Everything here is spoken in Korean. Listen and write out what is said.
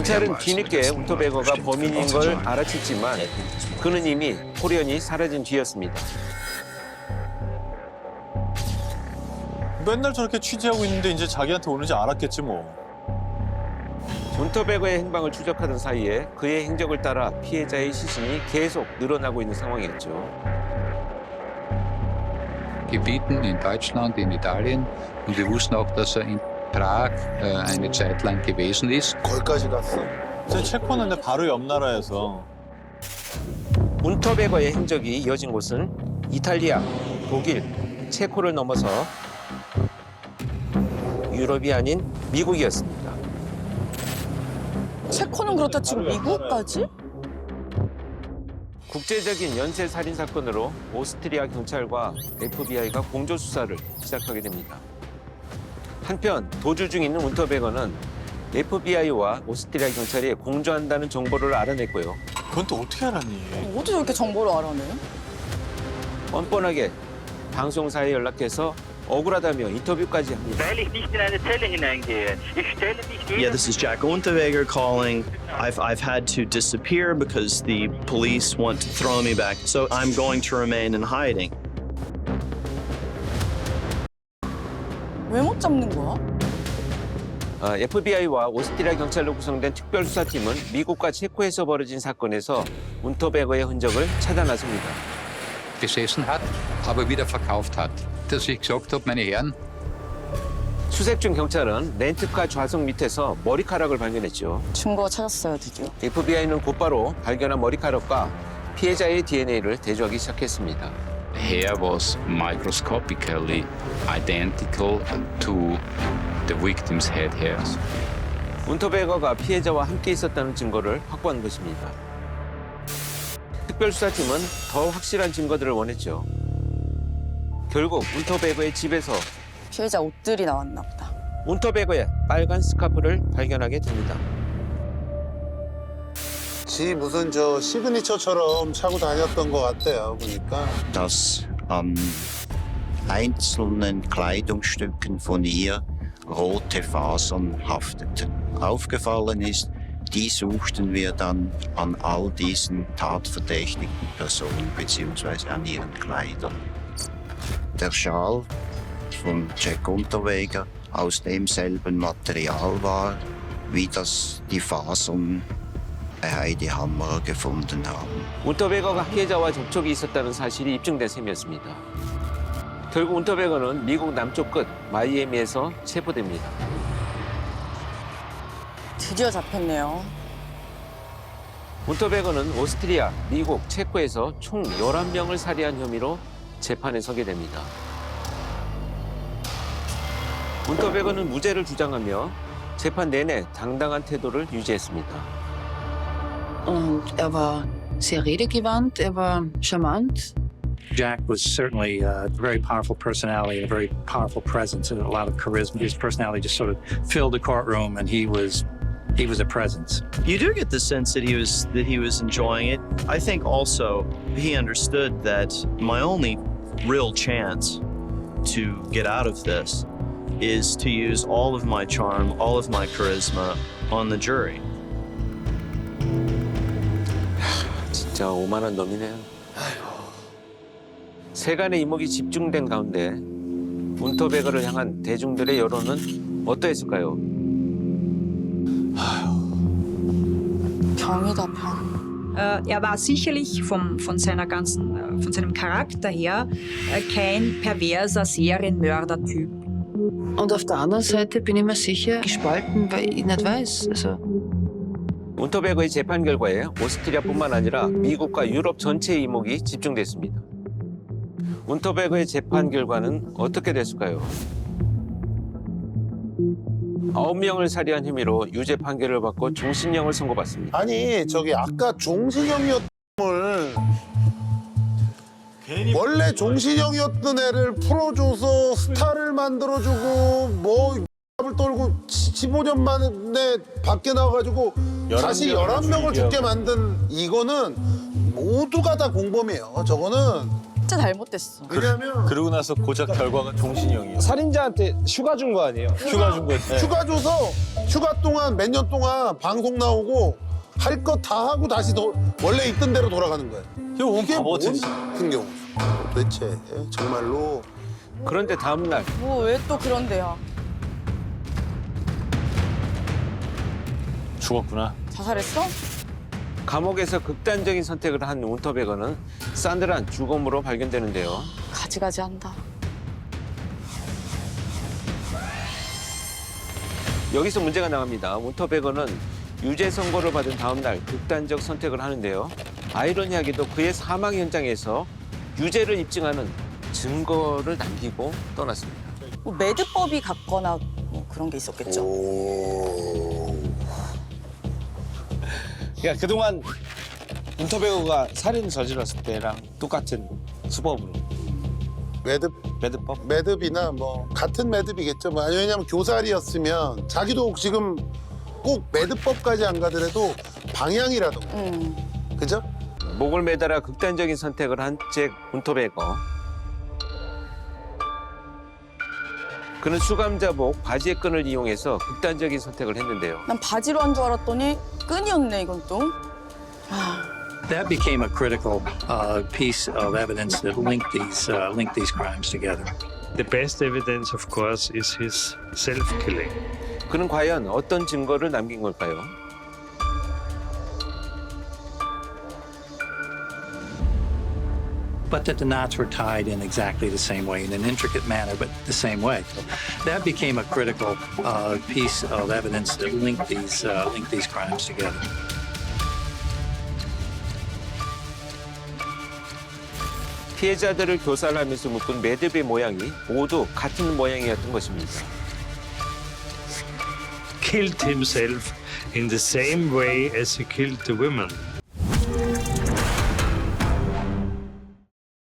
경찰은 뒤늦게 운터베거가 범인인 걸 알아챘지만 그는 이미 호련이 사라진 뒤였습니다. 맨날 저렇게 취재하고 있는데 이제 자기한테 오는지 알았겠지 뭐. 운터베거의 행방을 추적하던 사이에 그의 행적을 따라 피해자의 시신이 계속 늘어나고 있는 상황이었죠. Gebieten in Deutschland, in Italien. Und wir wussten auch, dass er in Prag äh, eine Zeit lang gewesen ist. 거기까지 갔어. 제 체코는 근데 바로 옆 나라에서 운터베거의 행적이 이어진 곳은 이탈리아, 독일, 체코를 넘어서 유럽이 아닌 미국이었습니다. 체코는 그렇다 치고 미국까지? 국제적인 연쇄 살인 사건으로 오스트리아 경찰과 FBI가 공조 수사를 시작하게 됩니다. 한편 도주 중 있는 운터베거는 FBI와 오스트리아 경찰이 공조한다는 정보를 알아냈고요. 그건 또 어떻게 알았니? 어디서 이렇게 정보를 알아내? 뻔뻔하게 방송사에 연락해서 억울하다며 인터뷰까지 합니다. weil ich nicht in eine Zelle hineingehe. Ich stelle mich Yeah, jedem this is Jack Unterweger calling. I've, I've had to disappear because the police want to throw me back, so I'm going to remain in hiding. 왜 못 잡는 거야? 아, FBI와 오스트리아 경찰로 구성된 특별수사팀은 미국과 체코에서 벌어진 사건에서 운터베거의 흔적을 찾아 나섭니다. Gesessen hat, aber wieder verkauft hat. Dass ich gesagt habe, meine Herren, 수색 중 경찰은 렌트카 좌석 밑에서 머리카락을 발견했죠. 증거 찾았어요 드디어. FBI는 곧바로 발견한 머리카락과 피해자의 DNA를 대조하기 시작했습니다. Hair was microscopically identical to the victim's head hairs. 운터베거가 피해자와 함께 있었다는 증거를 확보한 것입니다. 특별수사팀은 더 확실한 증거들을 원했죠. 결국 운터베거의 집에서 피해자 옷들이 나왔나 보다. 운터베거의 빨간 스카프를 발견하게 됩니다. 지 무슨 저 시그니처처럼 차고 다녔던 것 같아요. 보니까. dass an einzelnen Kleidungsstücken von ihr rote Fasern hafteten. Aufgefallen ist, die suchten wir dann an all diesen tatverdächtigen Personen bzw. an ihren Kleidern. Der Schal von Jack Unterweger aus demselben Material war, wie das die Fasern Heidi Hammerer gefunden haben. 운터베거가 피해자와 접촉이 있었다는 사실이 입증된 셈이었습니다. 결국 운터베거는 미국 남쪽 끝 마이애미에서 체포됩니다. 드디어 잡혔네요. 운터베거는 오스트리아, 미국, 체코에서 총 11명을 살해한 혐의로 재판에 서게 됩니다. 운터베거는 무죄를 주장하며 재판 내내 당당한 태도를 유지했습니다. Und er war sehr redegewandt, er war charmant. Jack was certainly a very powerful personality, a very powerful presence, and a lot of charisma. His personality just sort of filled the courtroom, and he was he was a presence. You do get the sense that he was that he was enjoying it. I think also he understood that my only real chance to get out of this is to use all of my charm, all of my charisma on the jury. 진짜 오만한 놈이네요. 세간의 이목이 집중된 가운데 운터베거를 향한 대중들의 여론은 어떠했을까요? 병이다 병. Äh, er war sicherlich vom, von, seiner ganzen, äh, von seinem Charakter her äh, kein perverser Serienmördertyp. Und auf der anderen Seite bin ich mir sicher gespalten, weil ich nicht weiß. Also, 운터베거의 재판 결과에 오스트리아뿐만 아니라 미국과 유럽 전체의 이목이 집중됐습니다. 운터베거의 재판 결과는 어떻게 됐을까요? 아홉 명을 살해한 혐의로 유죄 판결을 받고 종신형을 선고받습니다. 아니 저기 아까 종신형이었을 원래 종신형이었던 애를 풀어줘서 스타를 만들어주고 뭐을 떨고 15년 만에 밖에 나와가지고 다시 11명을 죽게 만든 이거는 모두가 다 공범이에요. 저거는 진짜 잘못됐어. 왜냐면 그러고 나서 고작 결과가 종신형이야. 살인자한테 휴가 준 거 아니에요? 휴가 준 거지. 휴가 줘서 휴가 동안 몇 년 동안 방송 나오고 할 거 다 하고 다시 도, 원래 있던 대로 돌아가는 온 이게 바보 뭔 같은 같은 경우 도대체 정말로 그런데 다음 날 뭐 왜 또 그런데요? 죽었구나. 자살했어? 감옥에서 극단적인 선택을 한 운터베거는 산드란 죽음으로 발견되는데요. 가지가지 한다. 여기서 문제가 나갑니다. 운터베거는 유죄 선고를 받은 다음 날 극단적 선택을 하는데요. 아이러니하게도 그의 사망 현장에서 유죄를 입증하는 증거를 남기고 떠났습니다. 뭐 매듭법이 같거나 뭐 그런 게 있었겠죠. 그러니까 그동안 운터베거가 살인을 저질렀을 때랑 똑같은 수법으로 매듭 매듭법. 매듭이나 뭐 같은 매듭이겠죠. 뭐 왜냐면 교살이었으면 자기도 지금 꼭 매듭법까지 안 가더라도 방향이라던가 음. 그죠? 목을 매달아 극단적인 선택을 한 잭 운터베거. 그는 수감자복 바지의 끈을 이용해서 극단적인 선택을 했는데요. 난 바지로 한 줄 알았더니 끈이었네 이건 또. 아, That became a critical uh, piece of evidence that linked these uh, linked these crimes together. The best evidence, of course, is his self-killing. 그는 과연 어떤 증거를 남긴 걸까요? But that the knots were tied in exactly the same way, in an intricate manner, but the same way. That became a critical uh, piece of evidence that linked these uh, linked these crimes together. 피해자들을 교살하면서 묶은 매듭의 모양이 모두 같은 모양이었던 것입니다. Killed himself in the same way as he killed the women.